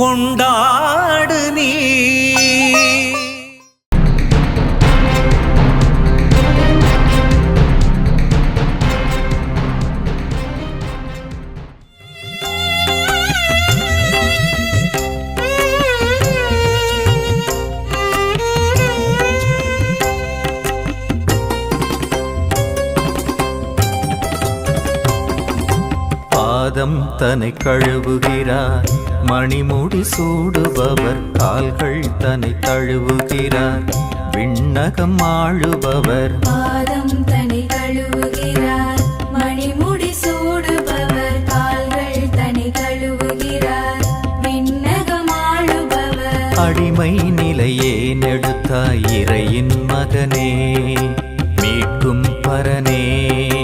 கொண்டாடு நீ. பாதம் தன்னை கழுவுகிறார். மணிமுடி சூடுபவர் கால்கள் தன்னை தழுவுகிறார். விண்ணகம் ஆளுபவர். பாதம் தனி கழுவுகிறார். மணிமுடி சூடுபவர் கால்கள் தனி கழுவுகிறார் விண்ணகமாளுபவர் அடிமை நிலையே நெடுத்தாய் இறையின் மகனே மீட்கும் பரனே.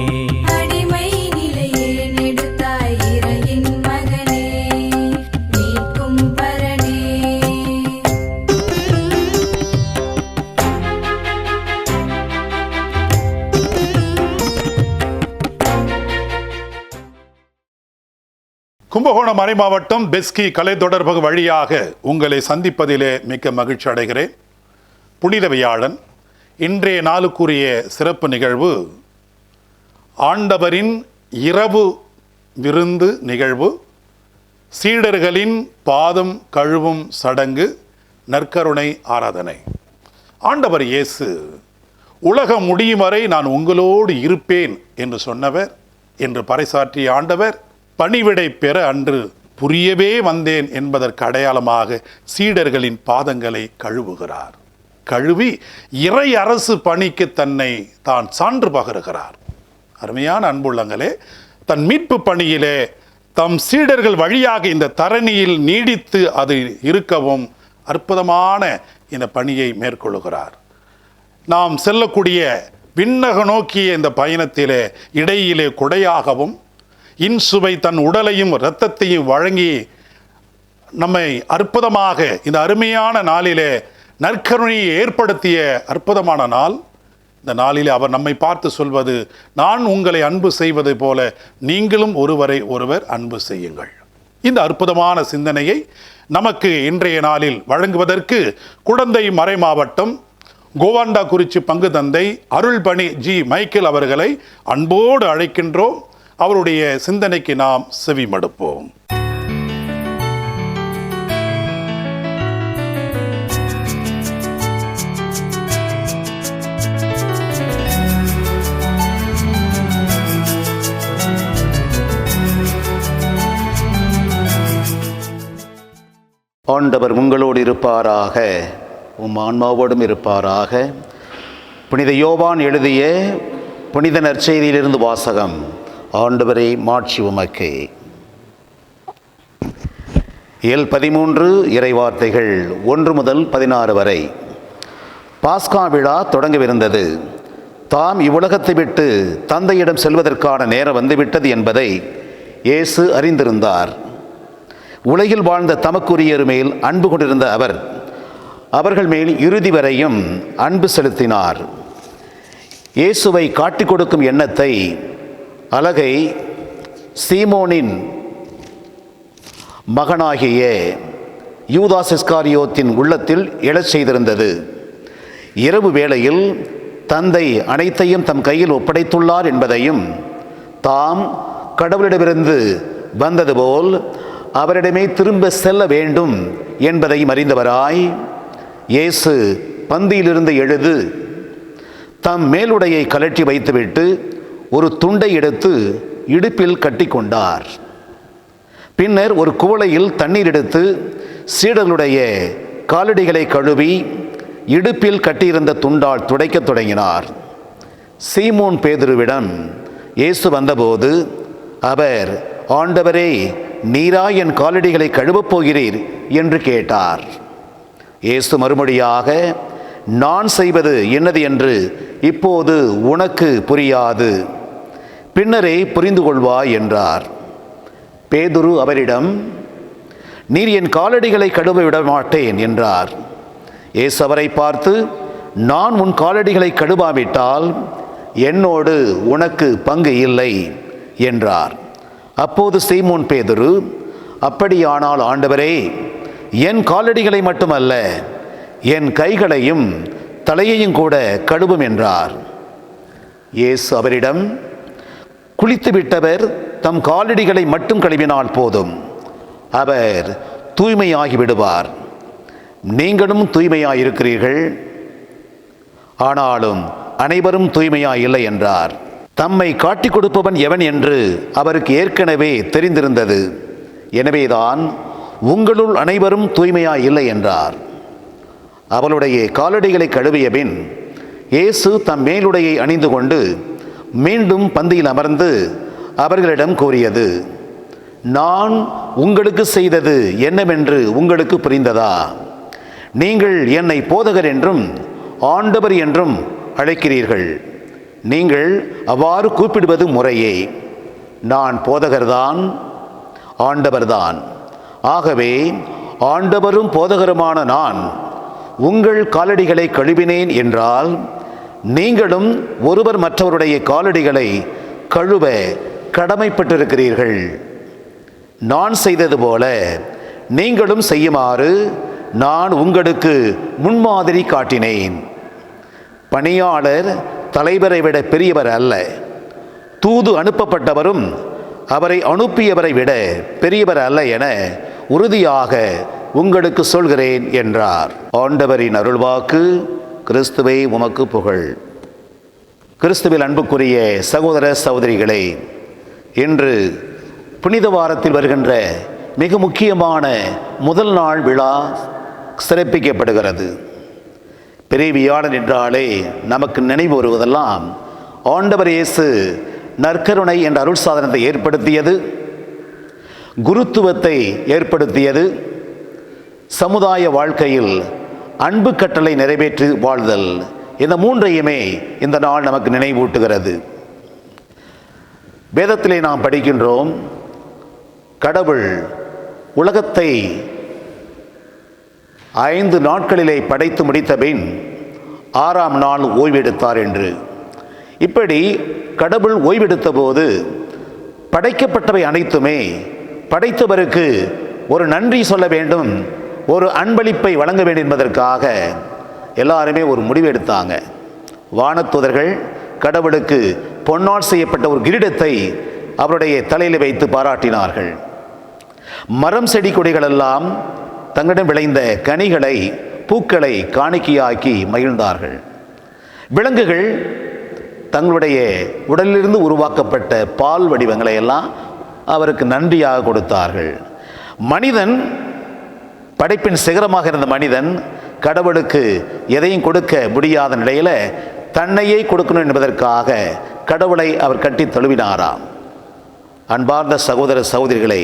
கும்பகோணம் மறை மாவட்டம் பெஸ்கி கலை தொடர்பக வழியாக உங்களை சந்திப்பதிலே மிக்க மகிழ்ச்சி அடைகிறேன். புனித வியாழன் இன்றைய நாளுக்குரிய சிறப்பு நிகழ்வு ஆண்டவரின் இரவு விருந்து நிகழ்வு சீடர்களின் பாதம் கழுவும் சடங்கு நற்கருணை ஆராதனை. ஆண்டவர் இயேசு உலகம் முடியும் வரை நான் உங்களோடு இருப்பேன் என்று சொன்னவர் என்று பறைசாற்றிய ஆண்டவர் பணிவிடை பெற அன்று புரியவே வந்தேன் என்பதற்கு அடையாளமாக சீடர்களின் பாதங்களை கழுவுகிறார். கழுவி இறை அரசு பணிக்கு தன்னை தான் சான்று பகருகிறார். அருமையான அன்புள்ளங்களே தன் மீட்பு பணியிலே தம் சீடர்கள் வழியாக இந்த தரணியில் நீடித்து அது இருக்கவும் அற்புதமான இந்த பணியை மேற்கொள்கிறார் நாம் செல்லக்கூடிய விண்ணக நோக்கிய இந்த பயணத்திலே இடையிலே குடையாகவும் இன்சுவை தன் உடலையும் இரத்தத்தையும் வழங்கி நம்மை அற்புதமாக இந்த அருமையான நாளிலே நற்கருணையை ஏற்படுத்திய அற்புதமான நாள். இந்த நாளிலே அவர் நம்மை பார்த்து சொல்வது நான் உங்களை அன்பு செய்வது போல நீங்களும் ஒருவரை ஒருவர் அன்பு செய்யுங்கள். இந்த அற்புதமான சிந்தனையை நமக்கு இன்றைய நாளில் வழங்குவதற்கு குடந்தை மறை மாவட்டம் கோவாண்டா குறிச்சி பங்கு தந்தை அருள்பணி ஜி. மைக்கேல் அவர்களை அன்போடு அழைக்கின்றோம். அவருடைய சிந்தனைக்கு நாம் செவிமடுப்போம் ஆண்டவர் உங்களோடு இருப்பாராக உம் ஆன்மாவோடும் இருப்பாராக. புனித யோவான் எழுதிய புனித நற்செய்தியிலிருந்து வாசகம். ஆண்டவரே மாட்சி உமக்கு. இயல் பதிமூன்று இறைவார்த்தைகள் ஒன்று முதல் பதினாறு வரை. பாஸ்கா விழா தொடங்கவிருந்தது. தாம் இவ்வுலகத்தை விட்டு தந்தையிடம் செல்வதற்கான நேரம் வந்துவிட்டது என்பதை இயேசு அறிந்திருந்தார். உலகில் வாழ்ந்த தமக்குரியர் மேல் அன்பு கொண்டிருந்த அவர் அவர்கள் மேல் இறுதி வரையும் அன்பு செலுத்தினார். இயேசுவை காட்டிக் கொடுக்கும் எண்ணத்தை அலகை சீமோனின் மகனாகிய யூதாஸ் இஸ்காரியோத்தின் உள்ளத்தில் எழச் செய்திருந்தது. இரவு வேளையில் தந்தை அனைத்தையும் தம் கையில் ஒப்படைத்துள்ளார் என்பதையும் தாம் கடவுளிடமிருந்து வந்தது போல் அவரிடமே திரும்ப செல்ல வேண்டும் என்பதையும் அறிந்தவராய் இயேசு பந்தியிலிருந்து எழுது தம் மேலுடையை கலற்றி வைத்துவிட்டு ஒரு துண்டை எடுத்து இடுப்பில் கட்டிக்கொண்டார். பின்னர் ஒரு குவளையில் தண்ணீர் எடுத்து சீடர்களுடைய காலடிகளை கழுவி இடுப்பில் கட்டியிருந்த துண்டால் துடைக்கத் தொடங்கினார். சீமோன் பேதுருவிடம் இயேசு வந்தபோது அவர் ஆண்டவரே நீரா என் காலடிகளை கழுவப் போகிறீர்? என்று கேட்டார். இயேசு மறுமொழியாக நான் செய்வது என்னது என்று இப்போது உனக்கு புரியாது. பின்னரே புரிந்து கொள்வாய் என்றார். பேதுரு அவரிடம் நீர் என் காலடிகளை கழுவ விட மாட்டேன் என்றார். இயேசு அவரை பார்த்து நான் உன் காலடிகளை கழுவாவிட்டால் என்னோடு உனக்கு பங்கு இல்லை என்றார். அப்போது சீமோன் பேதுரு அப்படியானால் ஆண்டவரே என் காலடிகளை மட்டுமல்ல என் கைகளையும் தலையையும் கூட கழுவும் என்றார். இயேசு அவரிடம் குளித்து விட்டவர் தம் காலடிகளை மட்டும் கழுவினால் போதும். அவர் தூய்மையாகி விடுவார். நீங்களும் தூய்மையாயிருக்கிறீர்கள். ஆனாலும் அனைவரும் தூய்மையாய் இல்லை என்றார். தம்மை காட்டிக் கொடுப்பவன் எவன் என்று அவருக்கு ஏற்கனவே தெரிந்திருந்தது. எனவேதான் உங்களுள் அனைவரும் தூய்மையாய் இல்லை என்றார். அவளுடைய காலடிகளை கழுவிய பின் இயேசு தம் மேலுடையை அணிந்து கொண்டு மீண்டும் பந்தியில் அமர்ந்து அவர்களிடம் கூறியது நான் உங்களுக்கு செய்தது என்னவென்று உங்களுக்கு புரிந்ததா? நீங்கள் என்னை போதகர் என்றும் ஆண்டவர் என்றும் அழைக்கிறீர்கள். நீங்கள் அவ்வாறு கூப்பிடுவது முறையே. நான் போதகர்தான் ஆண்டவர்தான். ஆகவே ஆண்டவரும் போதகருமான நான் உங்கள் காலடிகளை கழுவினேன் என்றால் நீங்களும் ஒருவர் மற்றவருடைய காலடிகளை கழுவ கடமைப்பட்டிருக்கிறீர்கள். நான் செய்தது போல நீங்களும் செய்யுமாறு நான் உங்களுக்கு முன்மாதிரி காட்டினேன். பணியாளர் தலைவரை விட பெரியவர் அல்ல. தூது அனுப்பப்பட்டவரும் அவரை அனுப்பியவரை விட பெரியவர் அல்ல என உறுதியாக உங்களுக்கு சொல்கிறேன் என்றார். ஆண்டவரின் அருள்வாக்கு கிறிஸ்துவை உமக்கு புகழ். கிறிஸ்துவில் அன்புக்குரிய சகோதர சகோதரிகளே இன்று புனித வாரத்தில் வருகின்ற மிக முக்கியமான முதல் நாள் விழா சிறப்பிக்கப்படுகிறது. பெரிய வியாழன் என்றாலே நமக்கு நினைவு வருவதெல்லாம் ஆண்டவர் இயேசு நற்கருணை என்ற அருள் சாதனத்தை ஏற்படுத்தியது குருத்துவத்தை ஏற்படுத்தியது சமுதாய வாழ்க்கையில் அன்பு கட்டளை நிறைவேற்றி வாழ்தல். இந்த மூன்றையுமே இந்த நாள் நமக்கு நினைவூட்டுகிறது. வேதத்திலே நாம் படிக்கின்றோம் கடவுள் உலகத்தை ஐந்து நாட்களிலே படைத்து முடித்த பின் ஆறாம் நாள் ஓய்வெடுத்தார் என்று. இப்படி கடவுள் ஓய்வெடுத்த போது படைக்கப்பட்டவை அனைத்துமே படைத்தவருக்கு ஒரு நன்றி சொல்ல வேண்டும் ஒரு அன்பளிப்பை வழங்க வேண்டும் என்பதற்காக எல்லாருமே ஒரு முடிவு எடுத்தாங்க. வானத்துதர்கள் கடவுளுக்கு பொன்னால் செய்யப்பட்ட ஒரு கிரீடத்தை அவருடைய தலையில் வைத்து பாராட்டினார்கள். மரம் செடி கொடிகளெல்லாம் தங்களிடம் விளைந்த கனிகளை பூக்களை காணிக்கையாக்கி மகிழ்ந்தார்கள். விலங்குகள் தங்களுடைய உடலிலிருந்து உருவாக்கப்பட்ட பால் வடிவங்களை எல்லாம் அவருக்கு நன்றியாக கொடுத்தார்கள். மனிதன் படைப்பின் சிகரமாக இருந்த மனிதன் கடவுளுக்கு எதையும் கொடுக்க முடியாத நிலையில் தன்னையே கொடுக்கணும் என்பதற்காக கடவுளை அவர் கட்டி தழுவினாராம். அன்பார்ந்த சகோதர சகோதரிகளை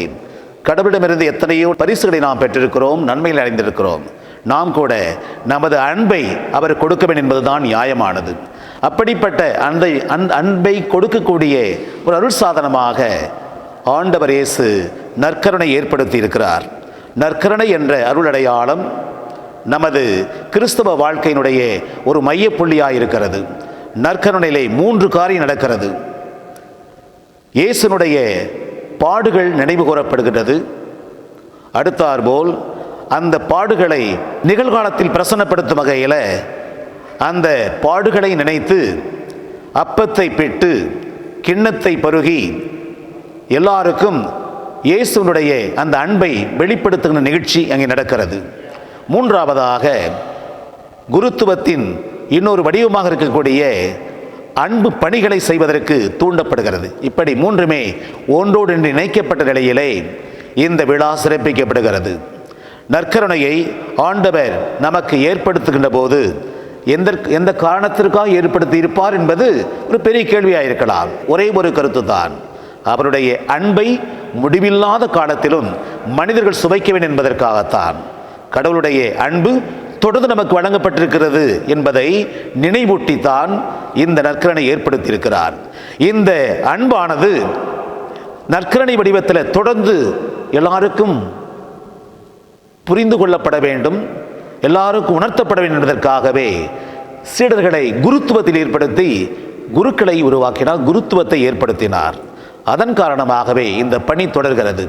கடவுளிடமிருந்து எத்தனையோ பரிசுகளை நாம் பெற்றிருக்கிறோம் நன்மையில் அடைந்திருக்கிறோம். நாம் கூட நமது அன்பை அவர் கொடுக்க வேண்டும் என்பதுதான் நியாயமானது. அப்படிப்பட்ட அந்த அன் அன்பை கொடுக்கக்கூடிய ஒரு அருள் சாதனமாக ஆண்டவர் இயேசு நற்கருணை ஏற்படுத்தி இருக்கிறார். நற்கரணை என்ற அருள் அடையாளம் நமது கிறிஸ்தவ வாழ்க்கையினுடைய ஒரு மையப்புள்ளியாக இருக்கிறது நற்கருணையிலே மூன்று காரியம் நடக்கிறது. இயேசுனுடைய பாடுகள் நினைவு கூறப்படுகின்றது. அடுத்தாற்போல் அந்த பாடுகளை நிகழ்காலத்தில் பிரசன்னப்படுத்தும் வகையில் அந்த பாடுகளை நினைத்து அப்பத்தை பெற்று கிண்ணத்தை பருகி எல்லாருக்கும் இயேசுனுடைய அந்த அன்பை வெளிப்படுத்துகிற நிகழ்ச்சி அங்கே நடக்கிறது. மூன்றாவதாக குருத்துவத்தின் இன்னொரு வடிவமாக இருக்கக்கூடிய அன்பு பணிகளை செய்வதற்கு தூண்டப்படுகிறது. இப்படி மூன்றுமே ஒன்றோடு இணைக்கப்பட்ட நிலையிலே இந்த விழா சிறப்பிக்கப்படுகிறது. நற்கருணையை ஆண்டவர் நமக்கு ஏற்படுத்துகின்ற போது எந்த எந்த காரணத்திற்காக ஏற்படுத்தி இருப்பார் என்பது ஒரு பெரிய கேள்வியாக இருக்கலாம் ஒரே ஒரு கருத்து தான் அவருடைய அன்பை முடிவில்லாத காலத்திலும் மனிதர்கள் சுவைக்க வேண்டும் என்பதற்காகத்தான். கடவுளுடைய அன்பு தொடர்ந்து நமக்கு வழங்கப்பட்டிருக்கிறது என்பதை நினைவூட்டித்தான் இந்த நற்கரணை ஏற்படுத்தியிருக்கிறார். இந்த அன்பானது நற்கரணை வடிவத்தில் தொடர்ந்து எல்லாருக்கும் புரிந்து கொள்ளப்பட வேண்டும் எல்லாருக்கும் உணர்த்தப்பட வேண்டும் என்பதற்காகவே சீடர்களை குருத்துவத்தில் ஏற்படுத்தி குருக்களை உருவாக்கினார் குருத்துவத்தை ஏற்படுத்தினார். அதன் காரணமாகவே இந்த பணி தொடர்கிறது.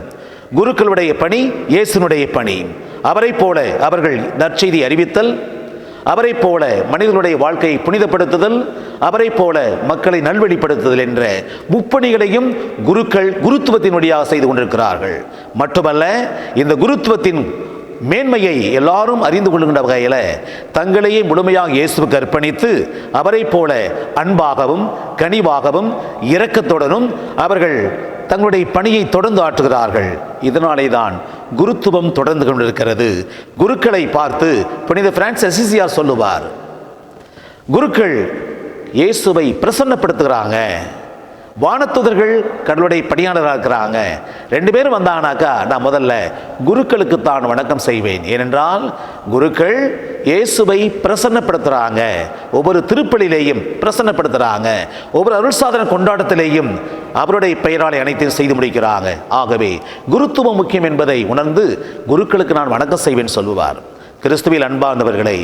குருக்களுடைய பணி இயேசுனுடைய பணி. அவரைப் போல அவர்கள் நற்செய்தி அறிவித்தல் அவரைப் போல மனிதனுடைய வாழ்க்கையை புனிதப்படுத்துதல் அவரைப் போல மக்களை நல்வழிப்படுத்துதல் என்ற முப்பணிகளையும் குருக்கள் குருத்துவத்தின் வழியாக செய்து கொண்டிருக்கிறார்கள். மட்டுமல்ல இந்த குருத்துவத்தின் மேன்மையை எல்லாரும் அறிந்து கொள்கின்ற வகையில் தங்களையே முழுமையாக இயேசுவுக்கு அர்ப்பணித்து அவரைப் போல அன்பாகவும் கனிவாகவும் இரக்கத்துடனும் அவர்கள் தங்களுடைய பணியை தொடர்ந்து ஆற்றுகிறார்கள். இதனாலே தான் குருத்துவம் தொடர்ந்து கொண்டிருக்கிறது. குருக்களை பார்த்து புனித பிரான்ஸ் அசிசியார் சொல்லுவார் குருக்கள் இயேசுவை பிரசன்னப்படுத்துகிறாங்க. வானத்துதர்கள் கடவுளுடைய பணியாளராக இருக்கிறாங்க ரெண்டு பேரும் வந்தாங்கனாக்கா நான் முதல்ல குருக்களுக்கு தான் வணக்கம் செய்வேன். ஏனென்றால் குருக்கள் இயேசுவை பிரசன்னப்படுத்துகிறாங்க ஒவ்வொரு திருப்பலிலேயும் பிரசன்னப்படுத்துகிறாங்க ஒவ்வொரு அருள் சாதன கொண்டாட்டத்திலேயும் அவருடைய பெயரால் அனைத்தையும் செய்து முடிக்கிறாங்க. ஆகவே குருத்துவம் முக்கியம் என்பதை உணர்ந்து குருக்களுக்கு நான் வணக்கம் செய்வேன் சொல்லுவார். கிறிஸ்துவில் அன்பார்ந்தவர்களை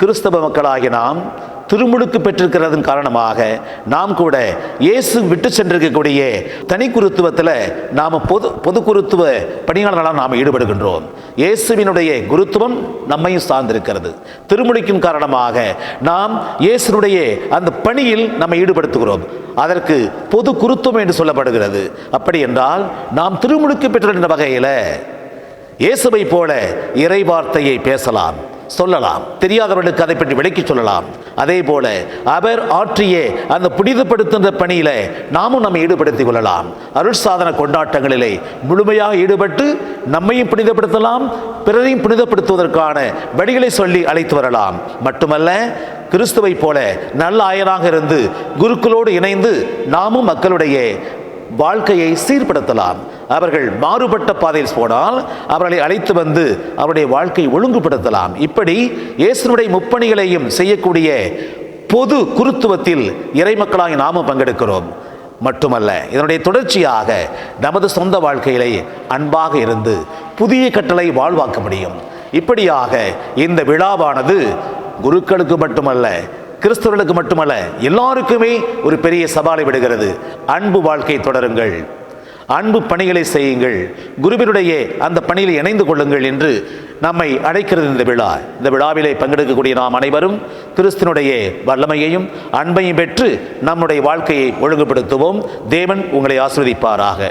கிறிஸ்தவ மக்களாகிய நாம் திருமுழுக்கு பெற்றிருக்கிறதன் காரணமாக நாம் கூட இயேசு விட்டு சென்றிருக்கக்கூடிய தனி குருத்துவத்தில் நாம் பொது பொது குருத்துவ பணியாளர்களாக நாம் ஈடுபடுகின்றோம். இயேசுவினுடைய குருத்துவம் நம்மையும் சார்ந்திருக்கிறது. திருமுடிக்கும் காரணமாக நாம் இயேசுனுடைய அந்த பணியில் நம்ம ஈடுபடுத்துகிறோம். அதற்கு பொது குருத்துவம் என்று சொல்லப்படுகிறது. அப்படி என்றால் நாம் திருமுழுக்கு பெற்ற வகையில் இயேசுவை போல இறை வார்த்தையை பேசலாம். சொல்லலாம். தெரியாதவர்களுக்கு அதை பற்றி விளக்கி சொல்லலாம். அதே போல அவர் ஆற்றிய அந்த புனிதப்படுத்துகின்ற பணியில நாமும் நம்மை ஈடுபடுத்திக் கொள்ளலாம். அருள் சாதன கொண்டாட்டங்களிலே முழுமையாக ஈடுபட்டு நம்மையும் புனிதப்படுத்தலாம் பிறரையும் புனிதப்படுத்துவதற்கான வழிகளை சொல்லி அழைத்து வரலாம். மட்டுமல்ல கிறிஸ்துவை போல நல்ல ஆயராக இருந்து குருக்களோடு இணைந்து நாமும் மக்களுடைய வாழ்க்கையை சீர்படுத்தலாம். அவர்கள் மாறுபட்ட பாதையில் போனால் அவர்களை அழைத்து வந்து அவருடைய வாழ்க்கையை ஒழுங்குபடுத்தலாம். இப்படி இயேசுனுடைய முப்பணிகளையும் செய்யக்கூடிய பொது குருத்துவத்தில் இறைமக்களாகி நாமும் பங்கெடுக்கிறோம். மட்டுமல்ல இதனுடைய தொடர்ச்சியாக நமது சொந்த வாழ்க்கையிலே அன்பாக இருந்து புதிய கட்டளை வாழ்வாக்க முடியும். இப்படியாக இந்த விழாவானது குருக்களுக்கு மட்டுமல்ல கிறிஸ்தவர்களுக்கு மட்டுமல்ல எல்லாருக்குமே ஒரு பெரிய சவாலை விடுகிறது. அன்பு வாழ்க்கை தொடருங்கள். அன்பு பணிகளை செய்யுங்கள். குருவினுடைய அந்த பணியில் இணைந்து கொள்ளுங்கள் என்று நம்மை அழைக்கிறது இந்த விழா. இந்த விழாவிலே பங்கெடுக்கக்கூடிய நாம் அனைவரும் கிறிஸ்தனுடைய வல்லமையையும் அன்பையும் பெற்று நம்முடைய வாழ்க்கையை ஒழுங்குபடுத்துவோம். தேவன் உங்களை ஆசிர்வதிப்பாராக.